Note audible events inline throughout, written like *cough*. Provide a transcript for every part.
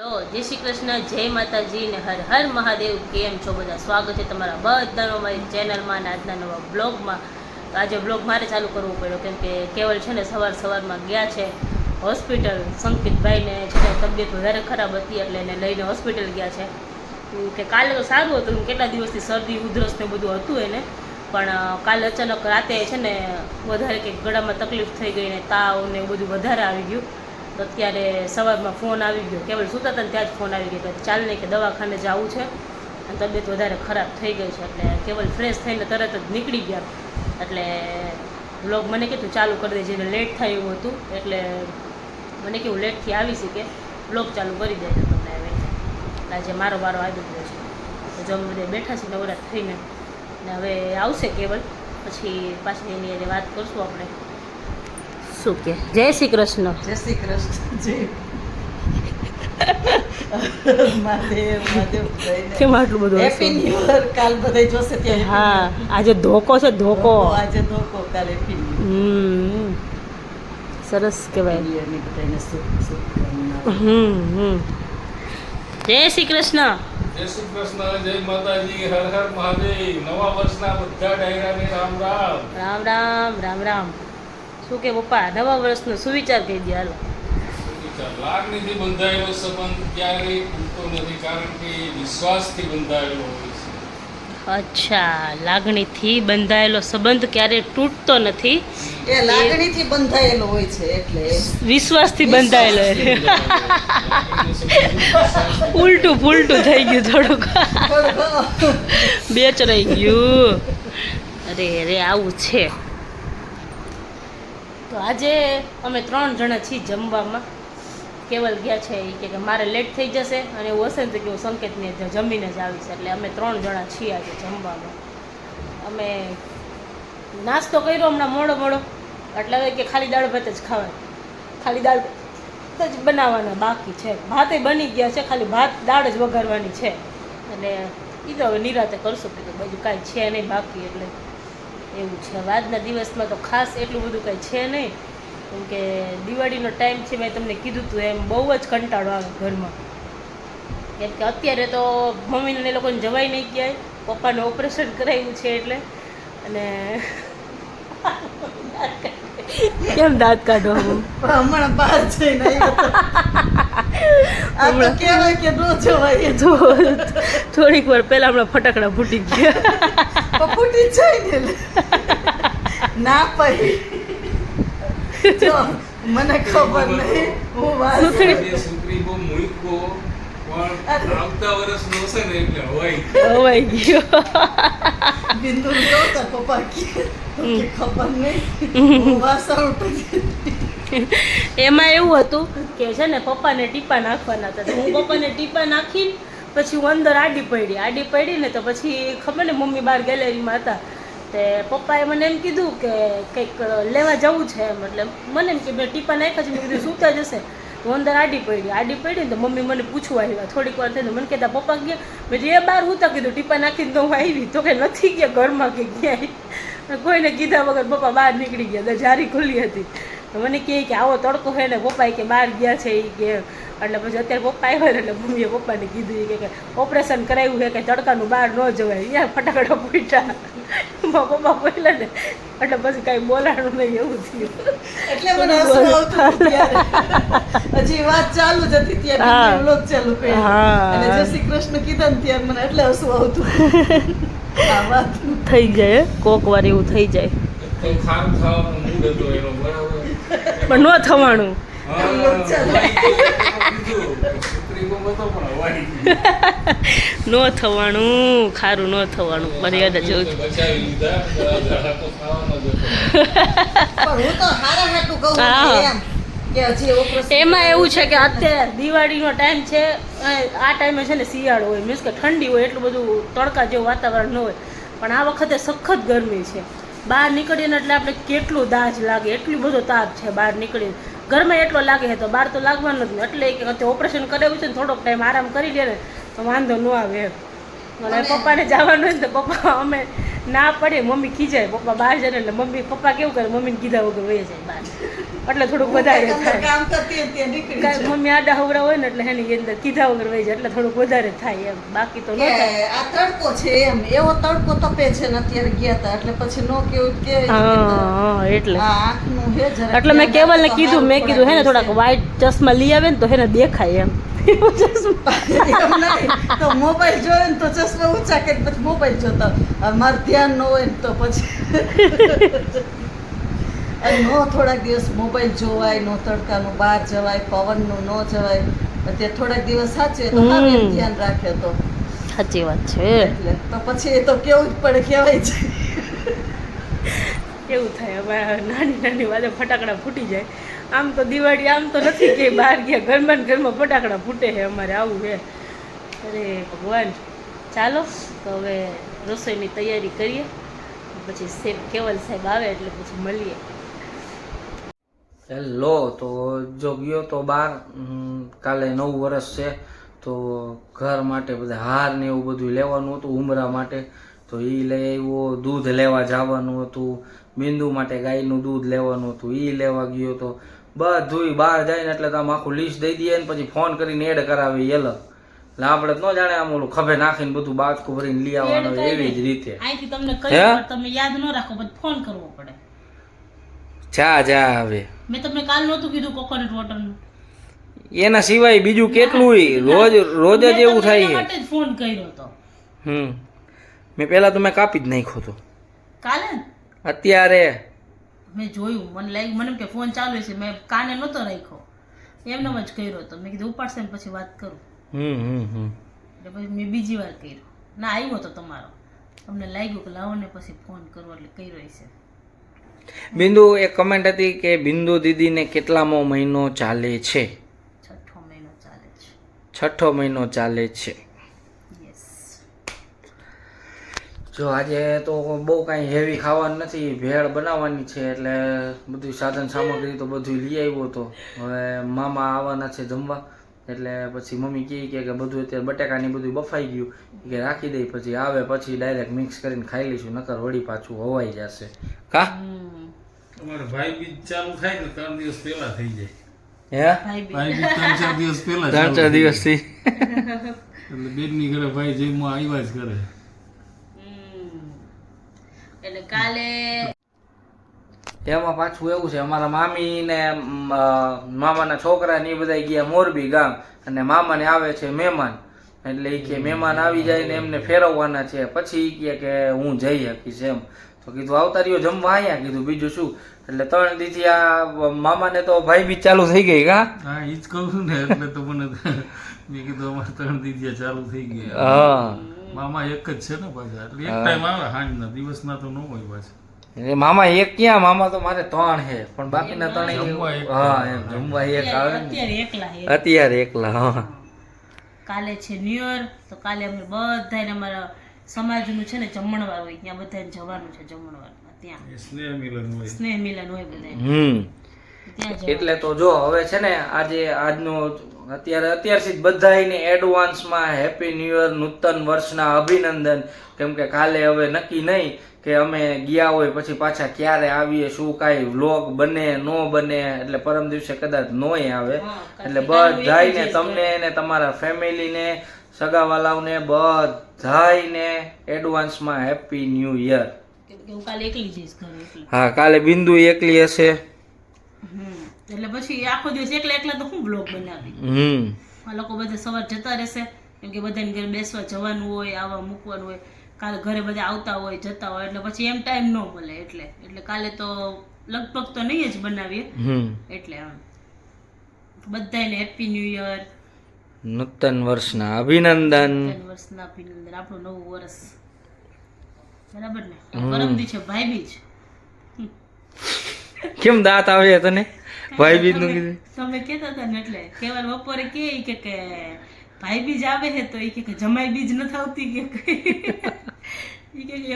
લો જય શ્રી કૃષ્ણ, જય માતાજી ને હર હર મહાદેવ. કેમ છો બધા? સ્વાગત છે તમારા બધાનો મારી ચેનલમાં અને આજના નવા બ્લોગમાં. તો આજે બ્લોગ મારે ચાલુ કરવો પડ્યો, કેમ કે કેવલ છે ને સવાર સવારમાં ગયા છે હોસ્પિટલ. સંકિતભાઈને છે ને તબિયત વધારે ખરાબ હતી એટલે એને લઈને હોસ્પિટલ ગયા છે. કે કાલે તો સારું હતું કેટલા દિવસથી શરદી, ઉધરસ ને બધું હતું એને. પણ કાલે અચાનક રાતે છે ને વધારે કંઈક ગળામાં તકલીફ થઈ ગઈ ને તાવ ને બધું વધારે આવી ગયું. તો અત્યારે સવારમાં ફોન આવી ગયો. કેવલ સૂતા હતા ને ત્યાં જ ફોન આવી ગયો. કે ચાલ નહીં કે દવાખાને જવું છે. અને તબિયત વધારે ખરાબ થઈ ગઈ છે. એટલે કેવલ ફ્રેશ થઈને તરત જ નીકળી ગયા. એટલે બ્લોગ મને કીધું, ચાલુ કરી દેજે એટલે લેટ થયું હતું. એટલે મને કેવું લેટથી આવી શકે. બ્લોગ ચાલુ કરી દેજો. તમને એટલે આજે મારો વારો આવી ગયો છે. તો જો અમે બધા બેઠા છીએ નવરાત થઈને ને હવે આવશે કેવલ પછી પાછી એની વાત કરશું આપણે. શું કે? જય શ્રી કૃષ્ણ. જય શ્રી કૃષ્ણ કેમ આટલું બધું હેપી ન્યુ યર કાલ બધાય જોશે ત્યાં હા આજે ધોકો છે ધોકો. આજે ધોકો કાલે હેપી હમ સરસ કહેવાય. હમ હમ. જય શ્રી કૃષ્ણ. જય શ્રી કૃષ્ણ જય માતાજી હર હર મહાદેવ. નવા વર્ષના બધા ડાયરાને રામ રામ. રામ રામ રામ રામ. શું કે પપ્પા નવા વર્ષનો સુવિચાર કહી દે હાલો. લાગણીથી બંધાયેલો સંબંધ ક્યારેય તૂટતો નથી કારણ કે વિશ્વાસથી બંધાયેલો હોય છે. અચ્છા લાગણીથી બંધાયેલો સંબંધ ક્યારે તૂટતો નથી? એ લાગણીથી બંધાયેલો હોય છે એટલે. વિશ્વાસથી બંધાયેલો ઉલટું ફૂલટું થઈ ગયું થોડુંક. બેચ રહી ગયું. અરે અરે આવું છે. તો આજે અમે ત્રણ જણા છીએ જમવામાં. કેવલ ગયા છે એ કે મારે લેટ થઈ જશે અને એવું હશે ને તો કે હું સંકેતને જમીને જ આવીશ. એટલે અમે ત્રણ જણા છીએ આજે જમવામાં. અમે નાસ્તો કર્યો હમણાં મોડો મોડો. એટલે હવે કે ખાલી દાળ ભાત જ ખાવાય ખાલી દાળ જ બનાવવાના બાકી છે. ભાતે બની ગયા છે, ખાલી ભાત, દાળ જ વઘારવાની છે. એટલે એ તો હવે નિરાતે કરશું કીધું બધું કાંઈ છે નહીં બાકી એટલે. એવું છે. હવે આજના દિવસમાં તો ખાસ એટલું બધું કંઈ છે નહીં. કેમ કે દિવાળીનો ટાઈમ છે મેં તમને કીધું હતું એમ બહુ જ કંટાળો આવે ઘરમાં. કેમ કે અત્યારે તો મમ્મીને એ લોકોને જવાય નહીં ગયા પપ્પાને ઓપરેશન કરાવ્યું છે એટલે. અને કેમ દાંત કાઢો હમણાં બહાર જઈને કહેવાય કે નો જવાય. થોડીક વાર પહેલા હમણાં ફટાકડા ફૂટી ગયા. ફૂટી જાય ને ના પડી. જો મને ખબર નહીં. હું વાત સુથરી. જે બહુ મૂકો પણ આવતા વર્ષનો હશે ને એટલે હવાઈ હવાઈ ગયો. બિંદુ જો તાર પપ્પા કે ખબર નહીં. વાસણ ઉઠી એમાં એવું હતું કે છે ને પપ્પાને ટીપા નાખવાના હતા. હું પપ્પાને ટીપા નાખીને પછી હું અંદર આડી પડી. આડી પડી ને તો પછી ખબર ને મમ્મી બહાર ગેલેરીમાં હતા. તે પપ્પાએ મને એમ કીધું કે કંઈક લેવા જવું છે એમ. એટલે મને એમ કે મેં ટીપા નાખ્યા છે. મેં કીધું સૂતા જશે? તો અંદર આડી પડી. આડી પડી ને તો મમ્મી મને પૂછવા આવ્યા. થોડીક વાર થઈને મને કહેતા, પપ્પા ગયા મેં એ બહાર હુતા કીધું, ટીપા નાખીને તો હું આવી. તો કે નથી ગયા ઘરમાં કે ક્યાંય. કોઈને કીધા વગર પપ્પા બહાર નીકળી ગયા. જારી ખુલ્લી હતી. મને કહે કે, આવો તડકો છે ને. પપ્પા કે, બહાર ગયા છે એ કે એટલે પછી અત્યારે પપ્પા આવ્યા એટલે મમ્મીએ પપ્પાને કીધું કે ઓપરેશન કરાવ્યું છે કે તડકાનું બહાર ન જવાય અહીંયા ફટાકડા પૂછ્યા પપ્પા બોલે ને એટલે પછી કાંઈ બોલાણું નહીં એવું થયું એટલે. હજી વાત ચાલુ જ હતી ત્યારે હા. ચાલુ કર્યો. હા. અને જય શ્રી કૃષ્ણ કીધા ને ત્યારે મને એટલે હસવું આવતું વાત થઈ જાય હે? કોક વાર એવું થઈ જાય પણ ન થવાનું *laughs* ન થવાનું ખારું ન થવાનું. મર્યાદા જેવું તો બચાવી લીધા જરા તો ખાવાનો જ હતો પણ હું તો હારા હાટું કહું હા. છું એમ કે હજી operation એમાં એવું છે કે અત્યારે દિવાળીનો ટાઈમ છે આ ટાઈમે છે ને શિયાળો હોય. મીન્સ કે ઠંડી હોય એટલું બધું તડકા જેવું વાતાવરણ ન હોય. પણ આ વખતે સખત ગરમી છે. બહાર નીકળીને એટલે આપણે કેટલું દાજ લાગે એટલું બધો તાપ છે બહાર નીકળીને. ઘરમાં એટલો લાગે છે તો બહાર તો લાગવાનો જ નહીં એટલે કે અત્યારે ઓપરેશન કરાવ્યું છે ને થોડોક ટાઈમ આરામ કરી લે ને તો વાંધો ન આવે એમ. અને પપ્પાને જવાનું હોય ને તો પપ્પા અમે ના પડે મમ્મી ખીજાય. પપ્પા બહાર જાય એટલે મમ્મી, પપ્પા કેવું કરે? મમ્મીને કીધા વગર વહી જાય બહાર. એટલે થોડુંક વધારે થાય. મમ્મી આડા હવરા હોય ને એટલે એની અંદર કીધા વગર વહી જાય એટલે થોડુંક વધારે થાય એમ. બાકી તો ન થાય. આ તડકો છે એમ. એવો તડકો તપે છે ને અત્યારે ગયા હતા એટલે પછી નો કેવું કે હા એટલે. એટલે મેં કેવલ ને કીધું મેં કીધું હે ને થોડાક વ્હાઈટ ચશ્મા લઈ આવે ને તો હે ને દેખાય એમ. ચશ્મા. તો મોબાઈલ જોયો ને તો ચશ્મા ઊંચા કે પછી મોબાઈલ જોતા. મારું ધ્યાન ન હોય ને તો પછી નો થોડાક દિવસ મોબાઈલ જોવાય નો તડકાનું બહાર જવાય પવનનું ન જવાય અત્યારે થોડાક દિવસ સાચે તો ધ્યાન રાખે તો. સાચી વાત છે. એટલે તો પછી એ તો કેવું જ પડે કહેવાય છે કેવું થાય? અમારા નાની નાની વાતે ફટાકડા ફૂટી જાય. આમ તો દિવાળી આમ તો નથી કે બહાર ગયા ઘરમાં ને ઘરમાં ફટાકડા ફૂટે છે અમારે આવું છે. અરે ભગવાન. ચાલો તો હવે રસોઈની તૈયારી કરીએ. પછી સેફ કેવલ સાહેબ આવે એટલે પછી મળીએ. હેલો તો જો ગયો તો બાર કાલે નવું વર્ષ છે તો ઘર માટે બધા હાર ને એવું બધું લેવાનું હતું ઉમરા માટે. તો એ લઈ આવ્યો દૂધ લેવા જવાનું હતું બિંદુ માટે ગાયનું દૂધ લેવાનું હતું એ લેવા ગયો તો બધું બહાર જાય ને એટલે તો આમ આખું લિસ્ટ દઈ દઈએ ને પછી ફોન કરીને એડ કરાવી એ અલગ. એટલે આપણે તો ન જાણે આમ ઓલું ખભે નાખીને બધું બાજકું ભરીને લઈ આવવાનું એવી જ રીતે. તમને યાદ ન રાખો ફોન કરવો પડે. જા જા હવે. મેં તમને કાલ નહોતું કીધું કોકોનટ વોટરનું એના સિવાય બીજું કેટલું રોજ રોજ જ એવું થાય છે. માટે જ ફોન કર્યો હતો. હમ. મેં પહેલા તો મેં કાપી જ નાખ્યો હતો. કાલે? અત્યારે. મેં જોયું. મને લાગ્યું મને કે ફોન ચાલુ છે. મેં કાને નહોતો રાખ્યો. એમને જ કર્યો હતો. મેં કીધું ઉપાડશે ને પછી વાત કરું. હમ હમ હમ. એટલે પછી મેં બીજી વાર કર્યો. ના આવ્યો તો તમારો. તમને લાગ્યું કે લાવો ને પછી ફોન કરો એટલે કર્યો છે બિંદુ એક કમેન્ટ હતી કે બિંદુ દીદીને કેટલામો મહિનો ચાલે છે? છઠ્ઠો મહિનો ચાલે છે. છઠ્ઠો મહિનો ચાલે છે. જો આજે તો બહુ કાંઈ હેવી ખાવાનું નથી ભેળ બનાવવાની છે એટલે બધું સાધન સામગ્રી તો બધું લઈ આવ્યો હતો હવે મામા આવવાના છે જમવા એટલે પછી મમ્મી કહે કે કે બધું અત્યારે બટાકાની બધું બફાઈ ગયું. કે રાખી દઈ પછી આવે પછી ડાયરેક્ટ મિક્સ કરીને ખાઈ લઈશું નકર વળી પાછું હોવાઈ જશે. કા? હમ ભાઈ બીજ ચાલુ થાય ને ત્રણ દિવસ પહેલા થઈ જાય. હે? ભાઈ બીજ. ત્રણ ચાર દિવસ પહેલા ત્રણ ચાર દિવસથી. એટલે બેનની ઘરે ભાઈ જમવા આવ્યા જ કરે એટલે કાલે એમાં પાછું એવું છે અમારા મામી ને મામાના છોકરા ને એ બધા ગયા મોરબી ગામ. અને મામાને આવે છે મહેમાન. એટલે એ કે મહેમાન આવી જાય ને એમને ફેરવવાના છે. પછી એ કે હું જઈ શકીશ એમ. તો કીધું આવતા રહ્યો જમવા અહીંયા કીધું બીજું શું? એટલે ત્રણ દીથી આ મામાને તો ભાઈ બી ચાલુ થઈ ગઈ કા? હા ઈ જ કહું છું ને એટલે તો મને મેં કીધું અમારે ત્રણ દીદિયા ચાલુ થઈ ગયા. હા. મામા એક જ છે ને પાછા એટલે એક ટાઈમ આવે સાંજના દિવસના તો ન હોય પાછા. એટલે મામા એક ક્યાં? મામા તો મારે ત્રણ છે પણ બાકીના ત્રણ જમવા હા એમ જમવા એક આવે અત્યારે એકલા અત્યારે એકલા હા. કાલે છે ન્યુ યર તો કાલે અમે બધાને અમારા સમાજનું છે ને જમણવાર હોય ત્યાં બધાને જવાનું છે જમણવારમાં ત્યાં. સ્નેહ મિલન હોય. સ્નેહ મિલન હોય બધાને. હમ. ત્યાં જવાનું. એટલે તો જો હવે છે ને આજે આજનો અત્યારે અત્યારથી જ બધાને એડવાન્સમાં હેપી ન્યૂ યર નૂતન વર્ષના અભિનંદન. કેમ કે કાલે હવે નક્કી નહીં કે અમે ગયા હોય પછી પાછા ક્યારે આવીએ શું કાંઈ વ્લોગ બને ન બને એટલે પરમ દિવસે કદાચ નોય આવે. એટલે બધાને તમને ને તમારા ફેમિલીને સગાવાલાઓને બધાયને એડવાન્સમાં હેપી ન્યૂ યર હું કાલે એકલી જઈશ હા કાલે બિંદુ એકલી હશે. એટલે પછી આખો દિવસ એકલા એકલા તો હું બ્લોગ બનાવી? હમ. લોકો બધા સવાર જતા રહેશે કેમ કે બધાને ઘરે બેસવા જવાનું હોય આવવા મૂકવાનું હોય. કાલે ઘરે બધા આવતા હોય જતા હોય એટલે પછી એમ ટાઈમ ન મળે એટલે. એટલે કાલે તો લગભગ તો નહીં જ બનાવીએ. હમ. એટલે આમ. બધાને હેપી ન્યૂ યર નૂતન વર્ષના અભિનંદન. વર્ષના અભિનંદન. આપણું નવું વર્ષ. બરાબર ને? પરમ દી ભાઈ બીજ કેમ દાંત આવે તને? ભાઈ બીજનું કીધું. તમે કહેતા હતા ને એટલે કેવલ બપોરે કે કે કે ભાઈ બીજ આવે છે તો એ કે જમાઈ બીજ ન આવતી કે કે.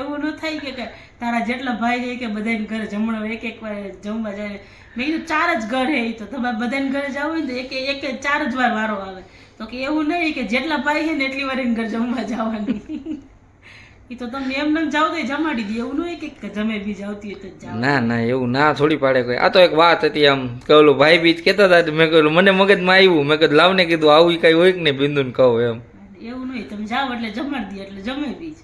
એવું ન થાય કે તારા જેટલા ભાઈ છે કે બધાને ઘરે જમણો એક એક વાર જમવા જાય. મેં કીધું ચાર જ ઘર હે તો તમે બધાને ઘરે જવું ને તો એક એક ચાર જ વાર વારો આવે. તો કે એવું નહીં કે જેટલા ભાઈ છે ને એટલી વાર એને ઘર જમવા જવાનું. એ તો તમે એમ નમ જાવ તો જમાડી દે. એવું નહીં કે જમે બી જાવતી તો જાવ. ના ના એવું ના થોડી પાડે કોઈ. આ તો એક વાત હતી આમ. કે ઓલું ભાઈ બીજ કહેતા હતા મેં કહ્યું મને મગજમાં આવ્યું. મેં કીધું લાવને કીધું આવું કઈ હોય કે નહીં બિંદુને કહું એમ. એવું નહીં તમે જાઓ એટલે જમાડી દે એટલે જમે બીજ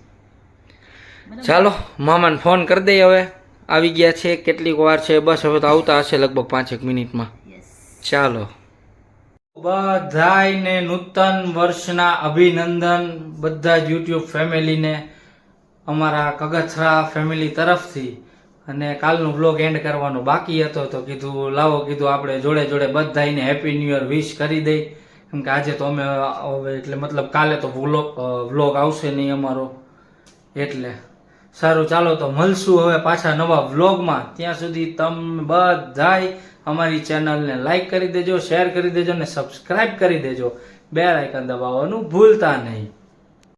ચાલો મામાને ફોન કરી દઈએ હવે. આવી ગયા છે કેટલીક વાર છે. બસ હવે તો આવતા હશે લગભગ પાંચેક મિનિટમાં. ચાલો. બધાયને નૂતન વર્ષના અભિનંદન બધા જ યુટ્યુબ ફેમિલીને, અમારા કગથરા ફેમિલી તરફથી. અને કાલનું બ્લોગ એન્ડ કરવાનો બાકી હતો તો કીધું, લાવો, કીધું આપણે જોડે જોડે બધાયને હેપી ન્યૂ યર વિશ કરી દઈ. કેમ કે આજે તો અમે એટલે મતલબ કાલે તો વ્લોગ વ્લોગ આવશે નહીં અમારો. એટલે સારું, ચાલો તો મળશું હવે પાછા નવા વ્લોગમાં. ત્યાં સુધી તમે બધાય અમારી ચેનલને લાઈક કરી દેજો, શેર કરી દેજો અને સબસ્ક્રાઇબ કરી દેજો. બે આઇકન દબાવવાનું ભૂલતા નહીં.